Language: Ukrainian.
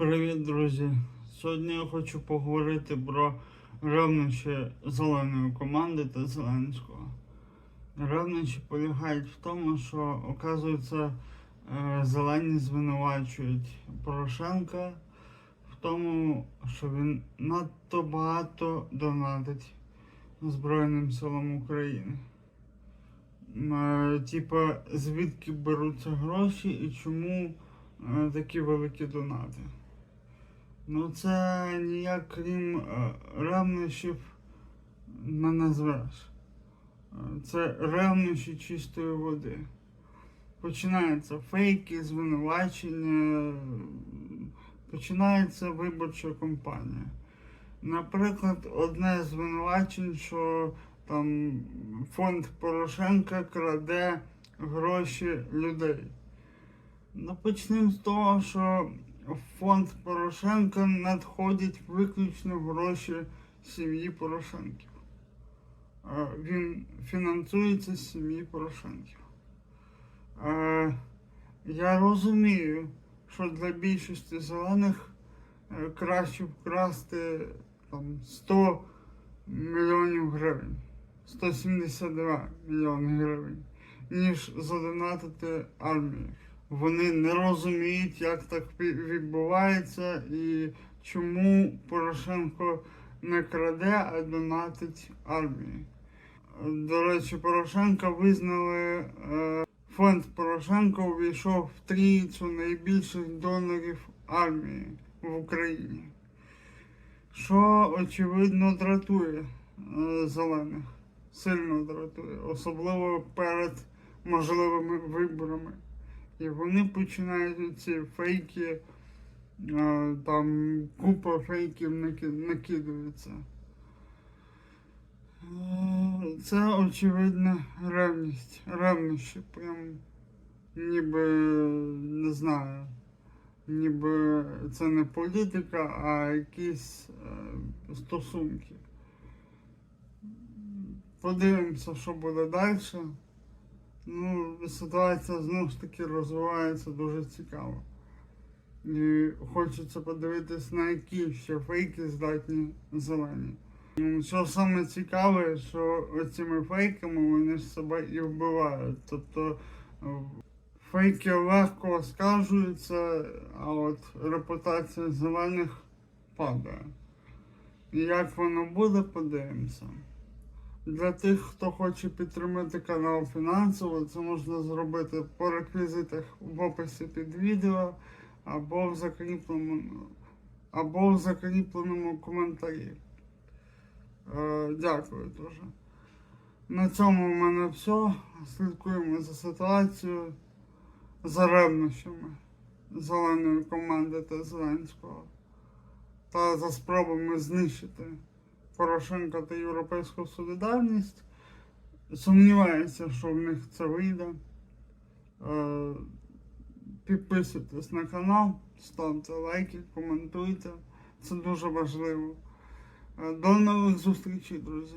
Привіт, друзі! Сьогодні я хочу поговорити про ревнощі зеленої команди та Зеленського. Ревнощі полягають в тому, що, оказується, е, зелені звинувачують Порошенка в тому, що він надто багато донатить Збройним силам України. Е, Типа, звідки беруться гроші і чому е, такі великі донати? Ну, це ніяк крім е, ревнощів не назвеш. Е, Це ревнощі чистої води. Починаються фейки, звинувачення, починається виборча кампанія. Наприклад, одне з звинувачень, що там фонд Порошенка краде гроші людей. Ну, почнемо з того, що фонд Порошенка надходять виключно гроші сім'ї Порошенків. Він фінансується з сім'ї Порошенків. Я розумію, що для більшості зелених е, краще вкрасти там 100 мільйонів гривень, 172 мільйони гривень, ніж задонатити армію. Вони не розуміють, як так відбувається і чому Порошенко не краде, а донатить армії. До речі, Порошенка визнали. Е, фонд Порошенка увійшов в трійцю найбільших донорів армії в Україні. Що очевидно дратує е, зелених, сильно дратує, особливо перед можливими виборами. І вони починають ці фейки, там купа фейків наки- накидується. Це очевидна ревність. Ревнощі, прям ніби не знаю. Ніби це не політика, а якісь е, стосунки. Подивимося, що буде далі. Ну, ситуація знову ж таки розвивається дуже цікаво. І хочеться подивитись, на які ще фейки здатні зелені. Ну, Що саме цікаве, що цими фейками вони ж себе і вбивають. Тобто фейки легко скажуються, а от репутація зелених падає. Як воно буде, подивимося. Для тих, хто хоче підтримати канал фінансово, це можна зробити по реквізитах в описі під відео або в закріпленому, або в закріпленому коментарі. Е, дякую дуже. На цьому в мене все. Слідкуємо за ситуацією, за ревнощами зеленої команди та Зеленського та за спробами знищити Порошенка та Європейську солідарність. Сумніваюся, що в них це вийде. Е, Підписуйтесь на канал, ставте лайки, коментуйте. Це дуже важливо. Е, До нових зустрічей, друзі.